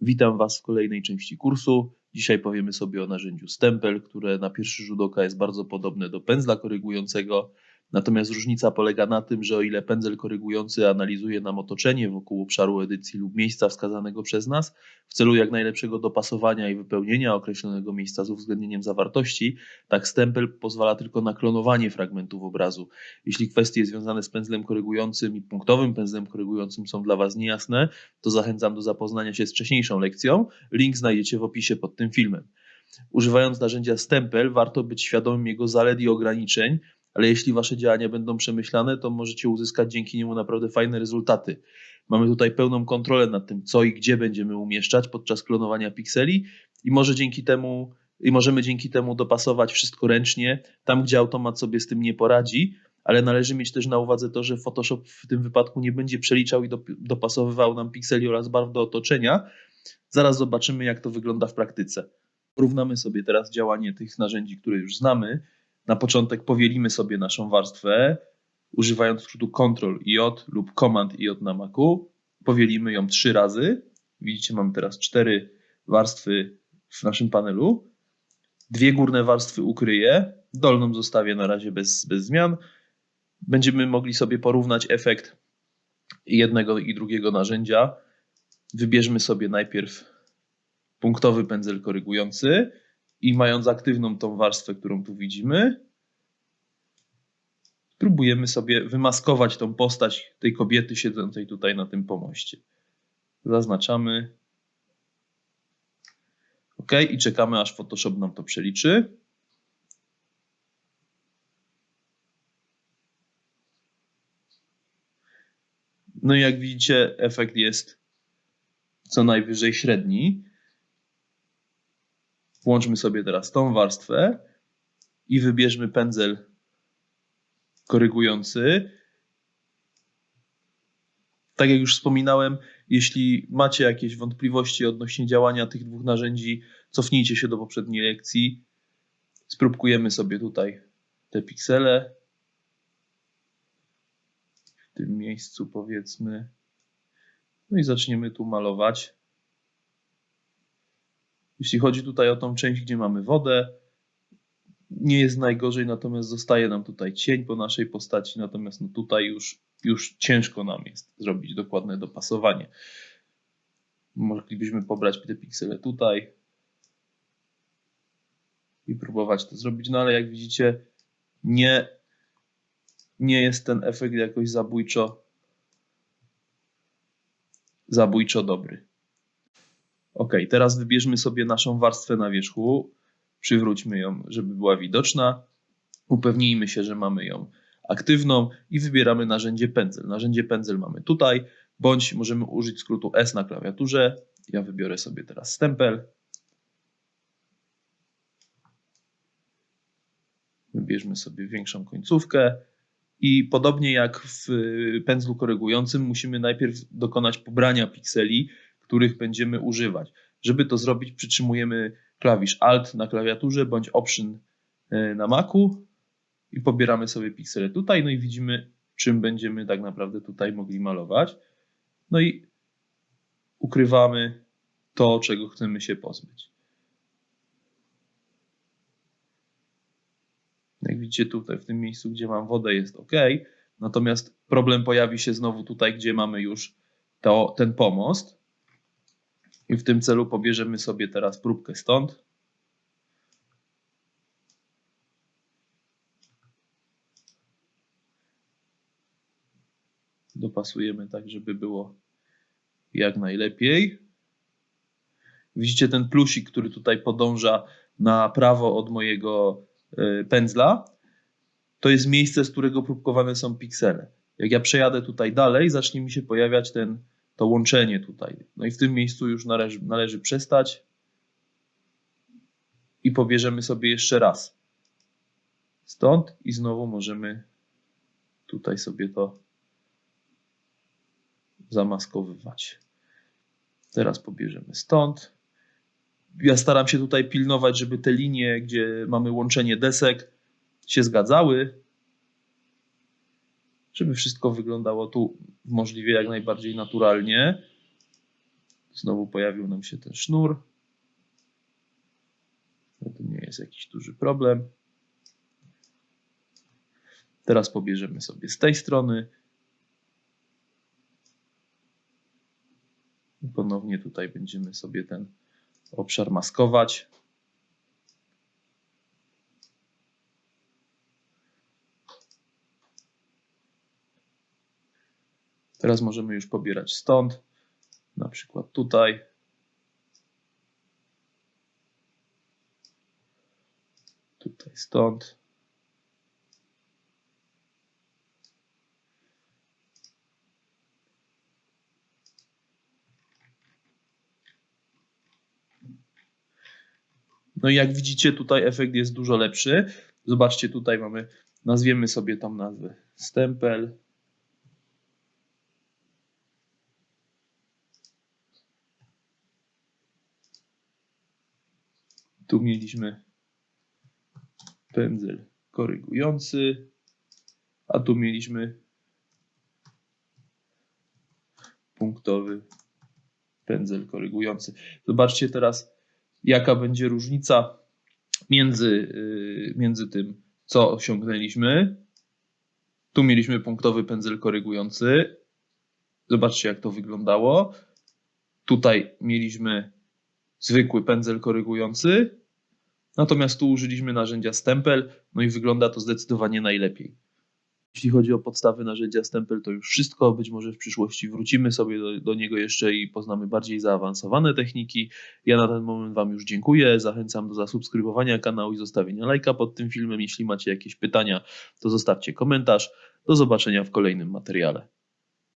Witam Was w kolejnej części kursu. Dzisiaj powiemy sobie o narzędziu stempel, które na pierwszy rzut oka jest bardzo podobne do pędzla korygującego. Natomiast różnica polega na tym, że o ile pędzel korygujący analizuje nam otoczenie wokół obszaru edycji lub miejsca wskazanego przez nas w celu jak najlepszego dopasowania i wypełnienia określonego miejsca z uwzględnieniem zawartości, tak stempel pozwala tylko na klonowanie fragmentów obrazu. Jeśli kwestie związane z pędzlem korygującym i punktowym pędzlem korygującym są dla Was niejasne, to zachęcam do zapoznania się z wcześniejszą lekcją. Link znajdziecie w opisie pod tym filmem. Używając narzędzia stempel, warto być świadomym jego zalet i ograniczeń, ale jeśli wasze działania będą przemyślane, to możecie uzyskać dzięki niemu naprawdę fajne rezultaty. Mamy tutaj pełną kontrolę nad tym, co i gdzie będziemy umieszczać podczas klonowania pikseli i może dzięki temu i możemy dzięki temu dopasować wszystko ręcznie, tam gdzie automat sobie z tym nie poradzi, ale należy mieć też na uwadze to, że Photoshop w tym wypadku nie będzie przeliczał i dopasowywał nam pikseli oraz barw do otoczenia. Zaraz zobaczymy, jak to wygląda w praktyce. Porównamy sobie teraz działanie tych narzędzi, które już znamy na początek powielimy sobie naszą warstwę, używając skrótu Ctrl-J lub Command-J na Macu. Powielimy ją trzy razy. Widzicie, mamy teraz cztery warstwy w naszym panelu. Dwie górne warstwy ukryję, dolną zostawię na razie bez, bez zmian. Będziemy mogli sobie porównać efekt jednego i drugiego narzędzia. Wybierzmy sobie najpierw punktowy pędzel korygujący i mając aktywną tą warstwę, którą tu widzimy, próbujemy sobie wymaskować tą postać tej kobiety siedzącej tutaj na tym pomoście. Zaznaczamy. OK i czekamy aż Photoshop nam to przeliczy. No i jak widzicie, efekt jest co najwyżej średni. Włączmy sobie teraz tą warstwę i wybierzmy pędzel korygujący. Tak jak już wspominałem, jeśli macie jakieś wątpliwości odnośnie działania tych dwóch narzędzi, cofnijcie się do poprzedniej lekcji. Spróbujemy sobie tutaj te piksele. W tym miejscu powiedzmy. No i zaczniemy tu malować. Jeśli chodzi tutaj o tą część, gdzie mamy wodę, nie jest najgorzej, natomiast zostaje nam tutaj cień po naszej postaci, natomiast no tutaj już, już ciężko nam jest zrobić dokładne dopasowanie. Moglibyśmy pobrać te piksele tutaj i próbować to zrobić, no ale jak widzicie, nie, nie jest ten efekt jakoś zabójczo zabójczo dobry. Ok, teraz wybierzmy sobie naszą warstwę na wierzchu, przywróćmy ją, żeby była widoczna, upewnijmy się, że mamy ją aktywną i wybieramy narzędzie pędzel. Narzędzie pędzel mamy tutaj, bądź możemy użyć skrótu S na klawiaturze. Ja wybiorę sobie teraz stempel. Wybierzmy sobie większą końcówkę. I podobnie jak w pędzlu korygującym, musimy najpierw dokonać pobrania pikseli, których będziemy używać. Żeby to zrobić, przytrzymujemy klawisz Alt na klawiaturze bądź Option e, na Macu i pobieramy sobie piksele tutaj, no i widzimy, czym będziemy tak naprawdę tutaj mogli malować. No i ukrywamy to, czego chcemy się pozbyć. Jak widzicie tutaj w tym miejscu, gdzie mam wodę jest ok, natomiast problem pojawi się znowu tutaj, gdzie mamy już to, ten pomost. I w tym celu pobierzemy sobie teraz próbkę stąd. Dopasujemy tak, żeby było jak najlepiej. Widzicie ten plusik, który tutaj podąża na prawo od mojego e, pędzla. To jest miejsce, z którego próbkowane są piksele. Jak ja przejadę tutaj dalej, zacznie mi się pojawiać ten to łączenie tutaj. No i w tym miejscu już należy, należy przestać i pobierzemy sobie jeszcze raz. Stąd i znowu możemy tutaj sobie to zamaskowywać. Teraz pobierzemy stąd. Ja staram się tutaj pilnować, żeby te linie, gdzie mamy łączenie desek, się zgadzały, żeby wszystko wyglądało tu możliwie jak najbardziej naturalnie. Znowu pojawił nam się ten sznur. To nie jest jakiś duży problem. Teraz pobierzemy sobie z tej strony. I ponownie tutaj będziemy sobie ten obszar maskować. Teraz możemy już pobierać stąd, na przykład tutaj. Tutaj stąd. No i jak widzicie, tutaj efekt jest dużo lepszy. Zobaczcie, tutaj mamy, nazwiemy sobie tam nazwę stempel. Tu mieliśmy pędzel korygujący, a tu mieliśmy punktowy pędzel korygujący. Zobaczcie teraz, jaka będzie różnica między, yy, między tym, co osiągnęliśmy. Tu mieliśmy punktowy pędzel korygujący. Zobaczcie, jak to wyglądało. Tutaj mieliśmy zwykły pędzel korygujący, natomiast tu użyliśmy narzędzia stempel, no i wygląda to zdecydowanie najlepiej. Jeśli chodzi o podstawy narzędzia stempel, to już wszystko. Być może w przyszłości wrócimy sobie do, do niego jeszcze i poznamy bardziej zaawansowane techniki. Ja na ten moment Wam już dziękuję. Zachęcam do zasubskrybowania kanału i zostawienia lajka pod tym filmem. Jeśli macie jakieś pytania, to zostawcie komentarz. Do zobaczenia w kolejnym materiale.